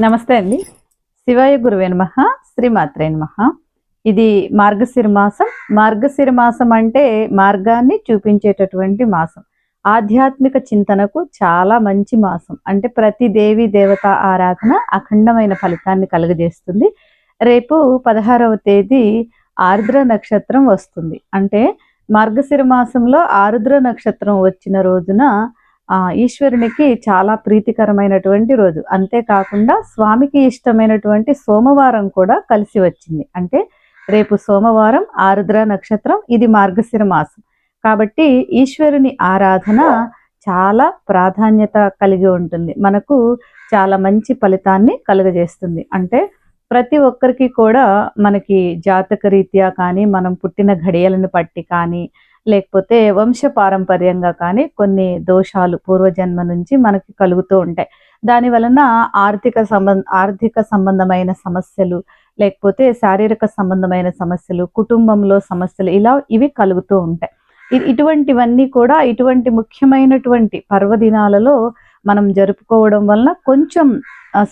నమస్తే అండి. శివాయ గురువే నమ శ్రీమాత్రే నమ. ఇది మార్గశిర మాసం. మార్గశిర మాసం అంటే మార్గాన్ని చూపించేటటువంటి మాసం. ఆధ్యాత్మిక చింతనకు చాలా మంచి మాసం. అంటే ప్రతి దేవి దేవత ఆరాధన అఖండమైన ఫలితాన్ని కలుగజేస్తుంది. రేపు పదహారవ తేదీ ఆర్ద్ర నక్షత్రం వస్తుంది. అంటే మార్గశిర మాసంలో ఆరుద్ర నక్షత్రం వచ్చిన రోజున ఈశ్వరునికి చాలా ప్రీతికరమైనటువంటి రోజు. అంతేకాకుండా స్వామికి ఇష్టమైనటువంటి సోమవారం కూడా కలిసి వచ్చింది. అంటే రేపు సోమవారం ఆరుద్ర నక్షత్రం ఇది మార్గశిర మాసం. కాబట్టి ఈశ్వరుని ఆరాధన చాలా ప్రాధాన్యత కలిగి ఉంటుంది. మనకు చాలా మంచి ఫలితాన్ని కలుగజేస్తుంది. అంటే ప్రతి ఒక్కరికి కూడా మనకి జాతక రీత్యా కానీ మనం పుట్టిన ఘడియలను పట్టి కానీ లేకపోతే వంశ పారంపర్యంగా కానీ కొన్ని దోషాలు పూర్వజన్మ నుంచి మనకి కలుగుతూ ఉంటాయి. దాని వలన ఆర్థిక సంబంధ ఆర్థిక సంబంధమైన సమస్యలు లేకపోతే శారీరక సంబంధమైన సమస్యలు కుటుంబంలో సమస్యలు ఇలా ఇవి కలుగుతూ ఉంటాయి. ఇటువంటివన్నీ కూడా ఇటువంటి ముఖ్యమైనటువంటి పర్వదినాలలో మనం జరుపుకోవడం వలన కొంచెం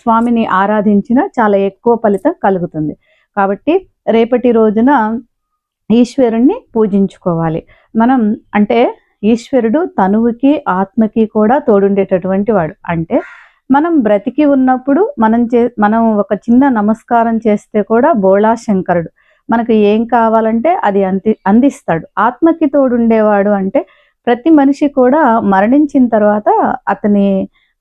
స్వామిని ఆరాధించిన చాలా ఎక్కువ ఫలితం కలుగుతుంది. కాబట్టి రేపటి రోజున ఈశ్వరుణ్ణి పూజించుకోవాలి. మనం అంటే ఈశ్వరుడు తనువుకి ఆత్మకి కూడా తోడుండేటటువంటి వాడు. అంటే మనం బ్రతికి ఉన్నప్పుడు మనం చే మనం ఒక చిన్న నమస్కారం చేస్తే కూడా బోళా శంకరుడు మనకు ఏం కావాలంటే అది అంది అందిస్తాడు. ఆత్మకి తోడుండేవాడు అంటే ప్రతి మనిషి కూడా మరణించిన తర్వాత అతని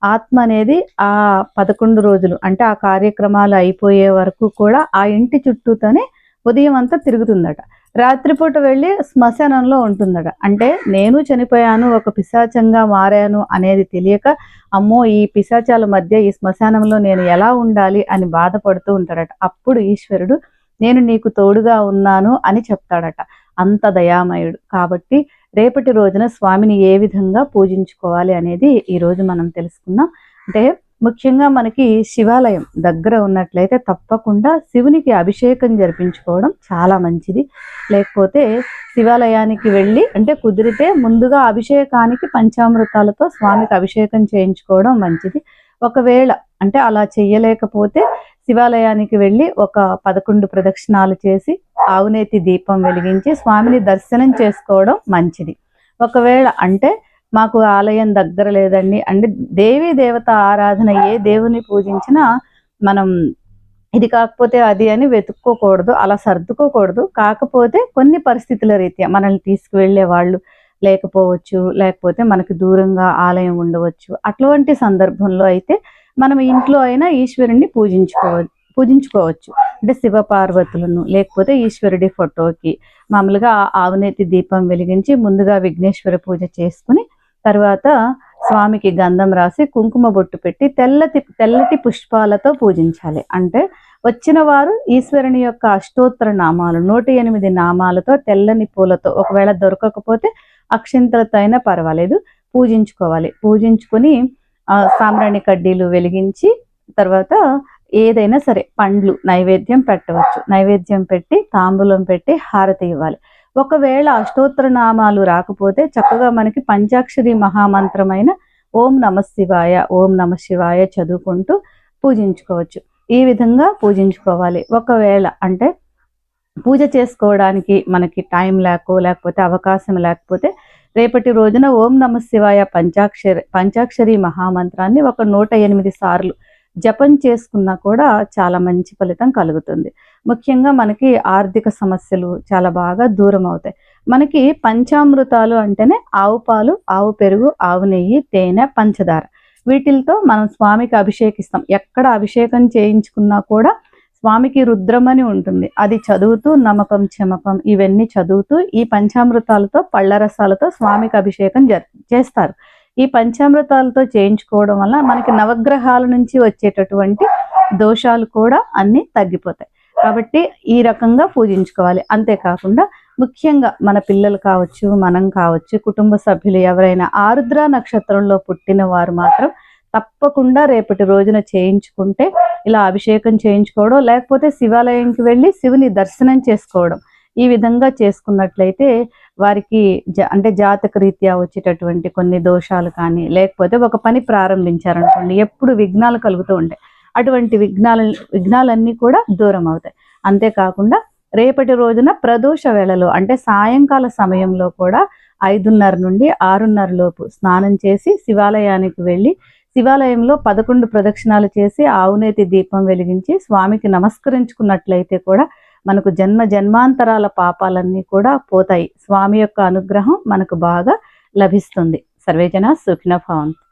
ఆత్మ అనేది ఆ పదకొండు రోజులు అంటే ఆ కార్యక్రమాలు అయిపోయే వరకు కూడా ఆ ఇంటి చుట్టూతోనే ఉదయం అంతా తిరుగుతుందట. రాత్రిపూట వెళ్ళి శ్మశానంలో ఉంటుందట. అంటే నేను చనిపోయాను ఒక పిశాచంగా మారాను అనేది తెలియక అమ్మో ఈ పిశాచాల మధ్య ఈ శ్మశానంలో నేను ఎలా ఉండాలి అని బాధపడుతూ ఉంటాడట. అప్పుడు ఈశ్వరుడు నేను నీకు తోడుగా ఉన్నాను అని చెప్తాడట అంత దయామయుడు. కాబట్టి రేపటి రోజున స్వామిని ఏ విధంగా పూజించుకోవాలి అనేది ఈ రోజు మనం తెలుసుకుందాం. అంటే ముఖ్యంగా మనకి శివాలయం దగ్గర ఉన్నట్లయితే తప్పకుండా శివునికి అభిషేకం జరిపించుకోవడం చాలా మంచిది. లేకపోతే శివాలయానికి వెళ్ళి అంటే కుదిరితే ముందుగా అభిషేకానికి పంచామృతాలతో స్వామికి అభిషేకం చేయించుకోవడం మంచిది. ఒకవేళ అంటే అలా చెయ్యలేకపోతే శివాలయానికి వెళ్ళి ఒక పదకొండు ప్రదక్షిణాలు చేసి ఆవునేతి దీపం వెలిగించి స్వామిని దర్శనం చేసుకోవడం మంచిది. ఒకవేళ అంటే మాకు ఆలయం దగ్గర లేదండి. అంటే దేవి దేవత ఆరాధన ఏ దేవుని పూజించినా మనం ఇది కాకపోతే అది అని వెతుక్కోకూడదు అలా సర్దుకోకూడదు. కాకపోతే కొన్ని పరిస్థితుల రీత్యా మనల్ని తీసుకువెళ్ళే వాళ్ళు లేకపోవచ్చు లేకపోతే మనకి దూరంగా ఆలయం ఉండవచ్చు. అటువంటి సందర్భంలో అయితే మనం ఇంట్లో అయినా ఈశ్వరుణ్ణి పూజించుకోవచ్చు పూజించుకోవచ్చు. అంటే శివ పార్వతులను లేకపోతే ఈశ్వరుడి ఫోటోకి. మామూలుగా ఆవునేతి దీపం వెలిగించి ముందుగా విఘ్నేశ్వర పూజ చేసుకుని తర్వాత స్వామికి గంధం రాసి కుంకుమ బొట్టు పెట్టి తెల్లటి తెల్లటి పుష్పాలతో పూజించాలి. అంటే వచ్చిన వారు ఈశ్వరుని యొక్క అష్టోత్తర నామాలు నూట ఎనిమిది నామాలతో తెల్లని పూలతో ఒకవేళ దొరకకపోతే అక్షింతలతో అయినా పర్వాలేదు పూజించుకోవాలి. పూజించుకొని ఆ, సాంబ్రాణి కడ్డీలు వెలిగించి తర్వాత ఏదైనా సరే పండ్లు నైవేద్యం పెట్టవచ్చు. నైవేద్యం పెట్టి తాంబూలం పెట్టి హారతి ఇవ్వాలి. ఒకవేళ అష్టోత్తర నామాలు రాకపోతే చక్కగా మనకి పంచాక్షరి మహామంత్రమైన ఓం నమ శివాయ ఓం నమ శివాయ చదువుకుంటూ పూజించుకోవచ్చు. ఈ విధంగా పూజించుకోవాలి. ఒకవేళ అంటే పూజ చేసుకోవడానికి మనకి టైం లేకో లేకపోతే అవకాశం లేకపోతే రేపటి రోజున ఓం నమ శివాయ పంచాక్షరి పంచాక్షరి మహామంత్రాన్ని ఒక నూట ఎనిమిది సార్లు జపం చేసుకున్నా కూడా చాలా మంచి ఫలితం కలుగుతుంది. ముఖ్యంగా మనకి ఆర్థిక సమస్యలు చాలా బాగా దూరం అవుతాయి. మనకి పంచామృతాలు అంటేనే ఆవు పాలు ఆవు పెరుగు ఆవు నెయ్యి తేనె పంచదార. వీటితో మనం స్వామికి అభిషేకిస్తాం. ఎక్కడ అభిషేకం చేయించుకున్నా కూడా స్వామికి రుద్రమని ఉంటుంది. అది చదువుతూ నమ్మకం చెమకం ఇవన్నీ చదువుతూ ఈ పంచామృతాలతో పళ్ళ రసాలతో స్వామికి అభిషేకం చేస్తారు. ఈ పంచామృతాలతో చేయించుకోవడం వల్ల మనకి నవగ్రహాల నుంచి వచ్చేటటువంటి దోషాలు కూడా అన్నీ తగ్గిపోతాయి. కాబట్టి ఈ రకంగా పూజించుకోవాలి. అంతేకాకుండా ముఖ్యంగా మన పిల్లలు కావచ్చు మనం కావచ్చు కుటుంబ సభ్యులు ఎవరైనా ఆరుద్ర నక్షత్రంలో పుట్టిన వారు మాత్రం తప్పకుండా రేపటి రోజున చేయించుకుంటే ఇలా అభిషేకం చేయించుకోవడం లేకపోతే శివాలయంకి వెళ్ళి శివుని దర్శనం చేసుకోవడం ఈ విధంగా చేసుకున్నట్లయితే వారికి జ అంటే జాతక రీత్యా వచ్చేటటువంటి కొన్ని దోషాలు కానీ లేకపోతే ఒక పని ప్రారంభించారనుకోండి ఎప్పుడు విఘ్నాలు కలుగుతూ ఉంటాయి. అటువంటి విఘ్నాల విఘ్నాలన్నీ కూడా దూరం అవుతాయి. అంతేకాకుండా రేపటి రోజున ప్రదోష వేళలో అంటే సాయంకాల సమయంలో కూడా ఐదున్నర నుండి ఆరున్నర లోపు స్నానం చేసి శివాలయానికి వెళ్ళి శివాలయంలో పదకొండు ప్రదక్షిణాలు చేసి ఆవునేతి దీపం వెలిగించి స్వామికి నమస్కరించుకున్నట్లయితే కూడా మనకు జన్మ జన్మాంతరాల పాపాలన్నీ కూడా పోతాయి. స్వామి యొక్క అనుగ్రహం మనకు బాగా లభిస్తుంది. సర్వేజన సుఖిన భవంతు